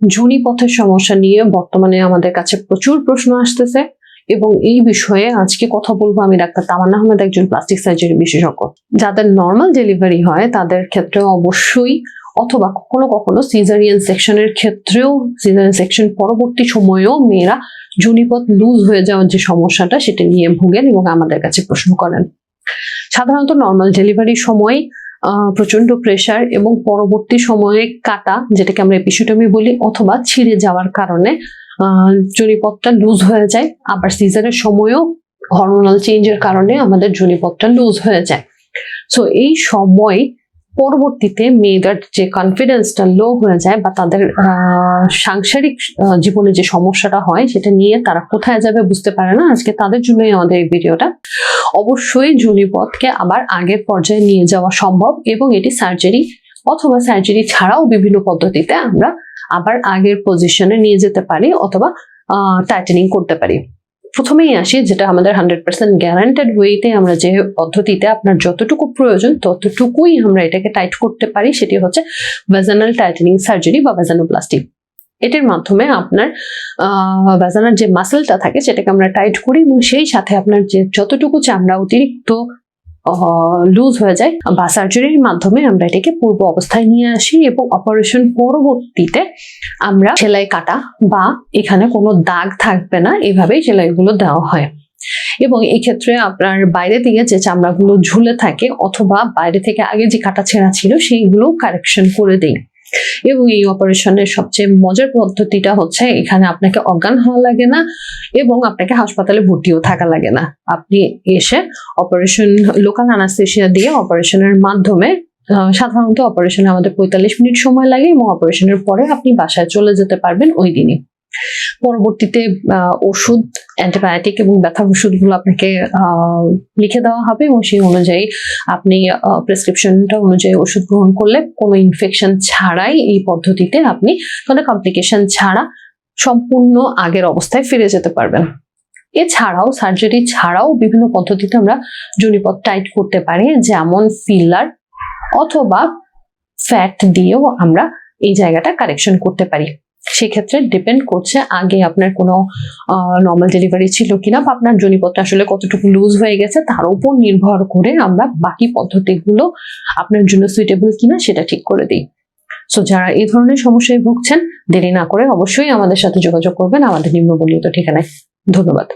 জুনি পথের সমস্যা নিয়ে বর্তমানে আমাদের কাছে প্রচুর প্রশ্ন আসতেছে এবং এই বিষয়ে আজকে কথা বলব আমি ডাক্তার তামান্না আহমেদ, একজন প্লাস্টিক সার্জারি বিশেষজ্ঞ। যাদের নর্মাল ডেলিভারি হয়, তাদের ক্ষেত্রে অবশ্যই অথবা কখনো কখনো সিজারিয়ান সেকশনের ক্ষেত্রেও সিজারিয়ান সেকশন পরবর্তী সময়েও মেয়েরা জুনিপথ লুজ হয়ে যাওয়ার যে সমস্যাটা, সেটা নিয়ে ভোগেন এবং আমাদের কাছে প্রশ্ন করেন। সাধারণত নর্মাল ডেলিভারির সময় প্রচণ্ড প্রেশার এবং পরবর্তী সময়ে কাটা, যেটাকে আমরা এপিসোটমি বলি, অথবা ছিঁড়ে যাওয়ার কারণে জনিপথটা লুজ হয়ে যায়। আবার সিজারের সময়ও হরমোনাল চেঞ্জের কারণে আমাদের জনিপথটা লুজ হয়ে যায়। সো এই সময় পরবর্তীতে মেয়েদের যে কনফিডেন্সটা লো হয়ে যায় বা তাদের সাংসারিক জীবনে যে সমস্যাটা হয় সেটা নিয়ে তারা কোথায় যাবে বুঝতে পারে না। আজকে তাদের জন্যই আমাদের এই ভিডিওটা। অবশ্যই জুনিপথকে আবার আগের পর্যায়ে নিয়ে যাওয়া সম্ভব এবং এটি সার্জারি অথবা সার্জারি ছাড়াও বিভিন্ন পদ্ধতিতে আমরা আবার আগের পজিশনে নিয়ে যেতে পারি অথবা টাইটেনিং করতে পারি। প্রথমেই আসি, যেটা আমাদের হান্ড্রেড পার্সেন্ট গ্যারান্টেড ওয়েতে আমরা যে পদ্ধতিতে আপনার যতটুকু প্রয়োজন, ততটুকুই আমরা এটাকে টাইট করতে পারি, সেটি হচ্ছে ভেজানাল টাইটেনিং সার্জারি বা ভেজানোপ্লাস্টি এটির মাধ্যমে আপনার ভেজানার যে মাসেলটা থাকে, সেটাকে আমরা টাইট করি এবং সেই সাথে আপনার যে যতটুকু চামড়া অতিরিক্ত লুজ হয়ে যায়। বা সার্জারির মাধ্যমে আমরা এটাকে পূর্ব অবস্থায় নিয়ে আসি এবং অপারেশন পরবর্তীতে আমরা সেলাই কাটা বা এখানে কোনো দাগ থাকবে না, এভাবেই সেলাইগুলো দেওয়া হয়। এবং এই ক্ষেত্রে আপনার বাইরে দিয়ে যে চামড়াগুলো ঝুলে থাকে অথবা বাইরে থেকে আগে যে কাটা ছেঁড়া ছিল, সেইগুলো কারেকশন করে দিই। এবং এই অপারেশনের সবচেয়ে মজার পদ্ধতিটা হচ্ছে এখানে আপনাকে অজ্ঞান হওয়া লাগে না এবং আপনাকে হাসপাতালে ভর্তিও থাকা লাগে না। আপনি এসে অপারেশন, লোকাল আনাস্থেশিয়া দিয়ে অপারেশনের মাধ্যমে সাধারণত অপারেশনে আমাদের পঁয়তাল্লিশ মিনিট সময় লাগে এবং অপারেশনের পরে আপনি বাসায় চলে যেতে পারবেন ওই দিনই। পরবর্তীতে ওষুধ অ্যান্টিবায়োটিক এবং ব্যথার ওষুধগুলো আপনাকে লিখে দেওয়া হবে এবং সেই অনুযায়ী আপনি প্রেসক্রিপশনটা অনুযায়ী ওষুধ গ্রহণ করলে কোনো ইনফেকশন ছাড়াই এই পদ্ধতিতে আপনি কোনো কমপ্লিকেশন ছাড়া সম্পূর্ণ আগের অবস্থায় ফিরে যেতে পারবেন। এছাড়াও সার্জারি ছাড়াও বিভিন্ন পদ্ধতিতে আমরা জুনিপথ টাইট করতে পারি, যেমন ফিলার অথবা ফ্যাট দিয়েও আমরা এই জায়গাটা কারেকশন করতে পারি। সেক্ষেত্রে ডিপেন্ড করছে আগে আপনার কোনো নর্মাল ডেলিভারি ছিল কিনা বা আপনার জনিপত্র আসলে কতটুকু লুজ হয়ে গেছে তার উপর নির্ভর করে আমরা বাকি পদ্ধতিগুলো আপনার জন্য সুইটেবল কিনা সেটা ঠিক করে দিই। সো যারা এই ধরনের সমস্যায় ভুগছেন, দেরি না করে অবশ্যই আমাদের সাথে যোগাযোগ করবেন। আমাদের নিম্নবর্ণিত ঠিকানায়। ধন্যবাদ।